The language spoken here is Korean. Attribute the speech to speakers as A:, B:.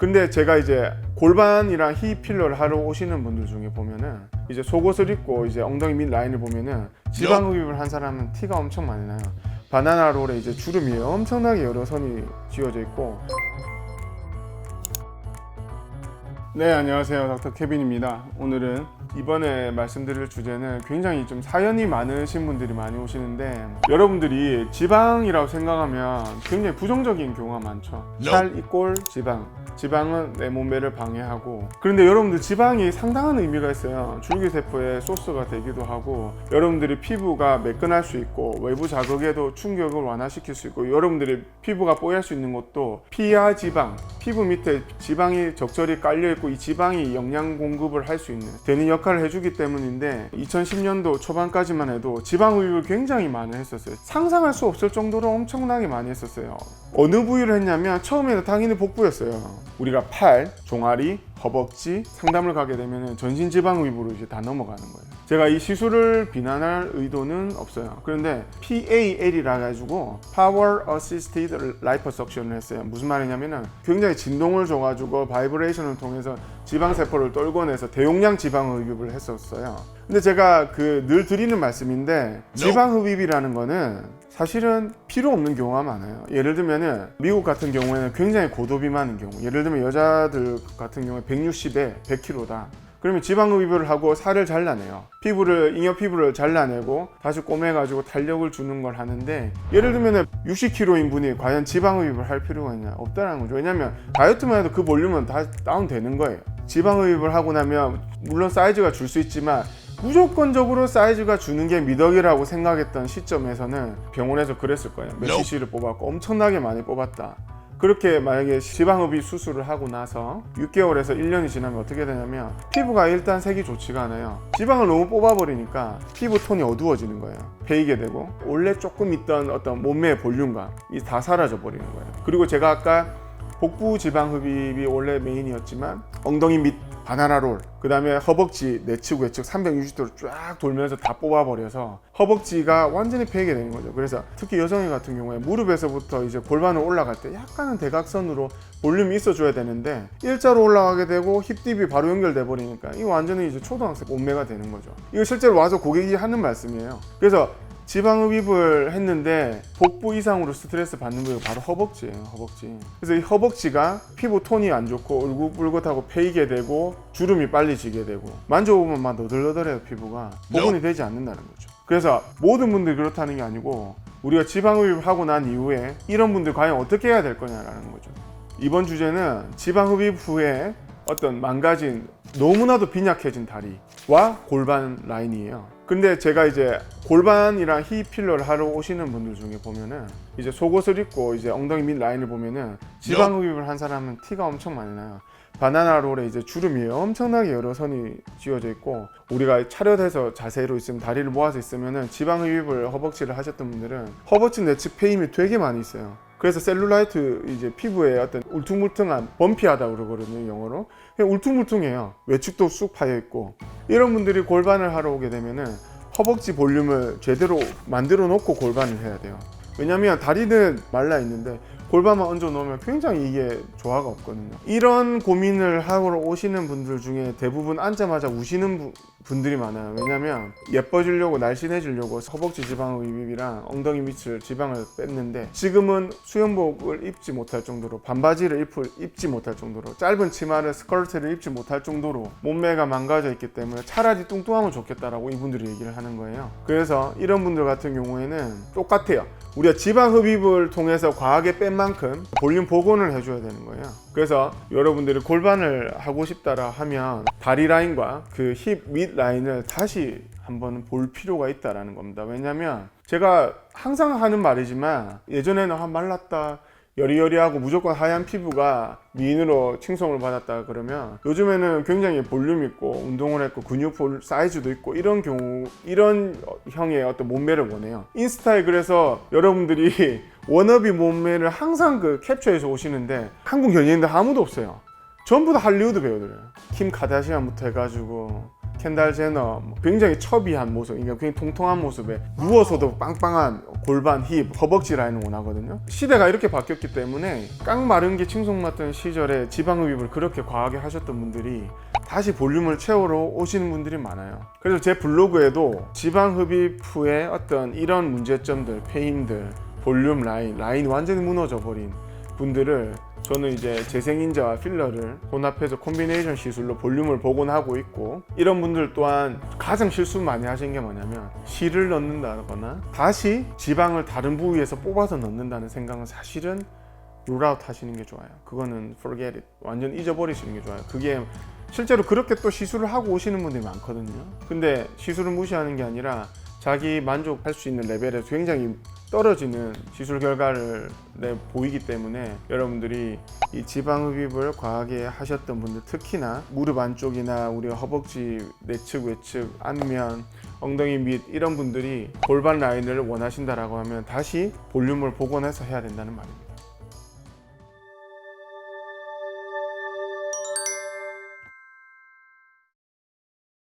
A: 근데 제가 이제 골반이랑 힙 필러를 하러 오시는 분들 중에 보면은 이제 속옷을 입고 이제 엉덩이 밑 라인을 보면은 지방 흡입을 한 사람은 티가 엄청 많이 나요. 바나나 롤에 이제 주름이 엄청나게 여러 선이 지어져 있고. 네 안녕하세요. 닥터 케빈입니다. 오늘은 이번에 말씀드릴 주제는 굉장히 좀 사연이 많으신 분들이 많이 오시는데 여러분들이 지방이라고 생각하면 굉장히 부정적인 경우가 많죠. 살 이꼴 지방 지방은 내 몸매를 방해하고 그런데 여러분들 지방이 상당한 의미가 있어요. 줄기세포의 소스가 되기도 하고 여러분들이 피부가 매끈할 수 있고 외부 자극에도 충격을 완화시킬 수 있고 여러분들이 피부가 뽀얄 수 있는 것도 피하 지방 피부 밑에 지방이 적절히 깔려 있고 이 지방이 영양 공급을 할 수 있는 되는 역할을 해주기 때문인데 2010년도 초반까지만 해도 지방 흡입을 굉장히 많이 했었어요. 상상할 수 없을 정도로 엄청나게 많이 했었어요. 어느 부위를 했냐면 처음에는 당연히 복부였어요 우리가 팔, 종아리, 허벅지 상담을 가게 되면 전신 지방 흡입으로 이제 다 넘어가는 거예요. 제가 이 시술을 비난할 의도는 없어요. 그런데 PAL이라 가지고 Power Assisted Liposuction을 했어요. 무슨 말이냐면은 굉장히 진동을 줘가지고 바이브레이션을 통해서 지방 세포를 떨궈내서 대용량 지방 흡입을 했었어요. 근데 제가 그 늘 드리는 말씀인데 지방 흡입이라는 거는 사실은 필요 없는 경우가 많아요. 예를 들면은 미국 같은 경우에는 굉장히 고도 비만인 경우, 예를 들면 여자들 같은 경우에 160에 100kg다. 그러면 지방 흡입을 하고 살을 잘라내요. 피부를 잉여 피부를 잘라내고 다시 꼬매가지고 탄력을 주는 걸 하는데 예를 들면은 60kg인 분이 과연 지방 흡입을 할 필요가 있냐 없다라는 거죠. 왜냐하면 다이어트만 해도 그 볼륨은 다 다운 되는 거예요. 지방 흡입을 하고 나면 물론 사이즈가 줄 수 있지만 무조건적으로 사이즈가 주는 게 미덕이라고 생각했던 시점에서는 병원에서 그랬을 거예요. 몇 cc를 뽑았고 엄청나게 많이 뽑았다. 그렇게 만약에 지방흡입 수술을 하고 나서 6개월에서 1년이 지나면 어떻게 되냐면 피부가 일단 색이 좋지가 않아요. 지방을 너무 뽑아버리니까 피부 톤이 어두워지는 거예요. 베이게 되고 원래 조금 있던 어떤 몸매의 볼륨감 이 다 사라져 버리는 거예요. 그리고 제가 아까 복부 지방 흡입이 원래 메인이었지만 엉덩이 밑 바나나 롤, 그 다음에 허벅지 내측 외측 360도로 쫙 돌면서 다 뽑아버려서 허벅지가 완전히 패이게 되는 거죠. 그래서 특히 여성애 같은 경우에 무릎에서부터 이제 골반을 올라갈 때 약간은 대각선으로 볼륨이 있어줘야 되는데 일자로 올라가게 되고 힙딥이 바로 연결돼 버리니까 이 완전히 이제 초등학생 몸매가 되는 거죠. 이거 실제로 와서 고객이 하는 말씀이에요. 그래서 지방 흡입을 했는데 복부 이상으로 스트레스 받는 거가 바로 허벅지예요 허벅지. 그래서 이 허벅지가 피부 톤이 안 좋고 울긋불긋하고 패이게 되고 주름이 빨리 지게 되고 만져보면 막 너덜너덜해요 피부가. 복원이 되지 않는다는 거죠. 그래서 모든 분들이 그렇다는 게 아니고 우리가 지방 흡입을 하고 난 이후에 이런 분들 과연 어떻게 해야 될 거냐라는 거죠. 이번 주제는 지방 흡입 후에 어떤 망가진 너무나도 빈약해진 다리와 골반 라인이에요. 근데 제가 이제 골반이랑 힙 필러를 하러 오시는 분들 중에 보면은 이제 속옷을 입고 이제 엉덩이 밑 라인을 보면은 지방 흡입을 한 사람은 티가 엄청 많이 나요. 바나나 롤에 이제 주름이 엄청나게 여러 선이 지어져 있고 우리가 차렷해서 자세로 있으면 다리를 모아서 있으면은 지방 흡입을 허벅지를 하셨던 분들은 허벅지 내측 페임이 되게 많이 있어요. 그래서 셀룰라이트 이제 피부에 어떤 울퉁불퉁한 범피하다 그러거든요 영어로. 울퉁불퉁해요. 외측도 쑥 파여 있고. 이런 분들이 골반을 하러 오게 되면은 허벅지 볼륨을 제대로 만들어 놓고 골반을 해야 돼요 왜냐면 다리는 말라 있는데 골반만 얹어 놓으면 굉장히 이게 조화가 없거든요. 이런 고민을 하러 오시는 분들 중에 대부분 앉자마자 우시는 부- 분들이 많아요. 왜냐면 예뻐지려고 날씬해지려고 허벅지 지방 흡입이랑 엉덩이 밑을 지방을 뺐는데 지금은 수영복을 입지 못할 정도로 반바지를 입을, 입지 못할 정도로 짧은 치마를 스커트를 입지 못할 정도로 몸매가 망가져 있기 때문에 차라리 뚱뚱하면 좋겠다라고 이분들이 얘기를 하는 거예요. 그래서 이런 분들 같은 경우에는 똑같아요 우리가 지방 흡입을 통해서 과하게 뺀 만큼 볼륨 복원을 해줘야 되는 거예요. 그래서 여러분들이 골반을 하고 싶다라 하면 다리 라인과 그힙밑 라인을 다시 한번 볼 필요가 있다라는 겁니다. 왜냐면 제가 항상 하는 말이지만 예전에는 한 말랐다 여리여리하고 무조건 하얀 피부가 미인으로 칭송을 받았다 그러면 요즘에는 굉장히 볼륨 있고 운동을 했고 근육 볼 사이즈도 있고 이런 경우 이런 형의 어떤 몸매를 원해요. 인스타에 그래서 여러분들이 워너비 몸매를 항상 그 캡처해서 오시는데 한국 연예인들 아무도 없어요. 전부 다 할리우드 배우들이에요 킴 카다시안부터 해가지고 켄달 제너 뭐 굉장히 처비한 모습, 그러니까 굉장히 통통한 모습에 누워서도 빵빵한 골반, 힙, 허벅지 라인을 원하거든요. 시대가 이렇게 바뀌었기 때문에 깡 마른 게 칭송 맡던 시절에 지방 흡입을 그렇게 과하게 하셨던 분들이 다시 볼륨을 채우러 오시는 분들이 많아요. 그래서 제 블로그에도 지방 흡입 후에 어떤 이런 문제점들, 페인들, 볼륨 라인, 라인이 완전히 무너져 버린 분들을 저는 이제 재생인자와 필러를 혼합해서 콤비네이션 시술로 볼륨을 복원하고 있고 이런 분들 또한 가장 실수 많이 하신 게 뭐냐면 실을 넣는다거나 다시 지방을 다른 부위에서 뽑아서 넣는다는 생각은 사실은 룰아웃 하시는 게 좋아요. 그거는 forget it. 완전 잊어버리시는 게 좋아요. 그게 실제로 그렇게 또 시술을 하고 오시는 분들이 많거든요. 근데 시술을 무시하는 게 아니라 자기 만족할 수 있는 레벨에서 굉장히 떨어지는 시술 결과를 내 보이기 때문에 여러분들이 이 지방 흡입을 과하게 하셨던 분들 특히나 무릎 안쪽이나 우리 허벅지 내측 외측 안면 엉덩이 밑 이런 분들이 골반 라인을 원하신다라고 하면 다시 볼륨을 복원해서 해야 된다는 말입니다.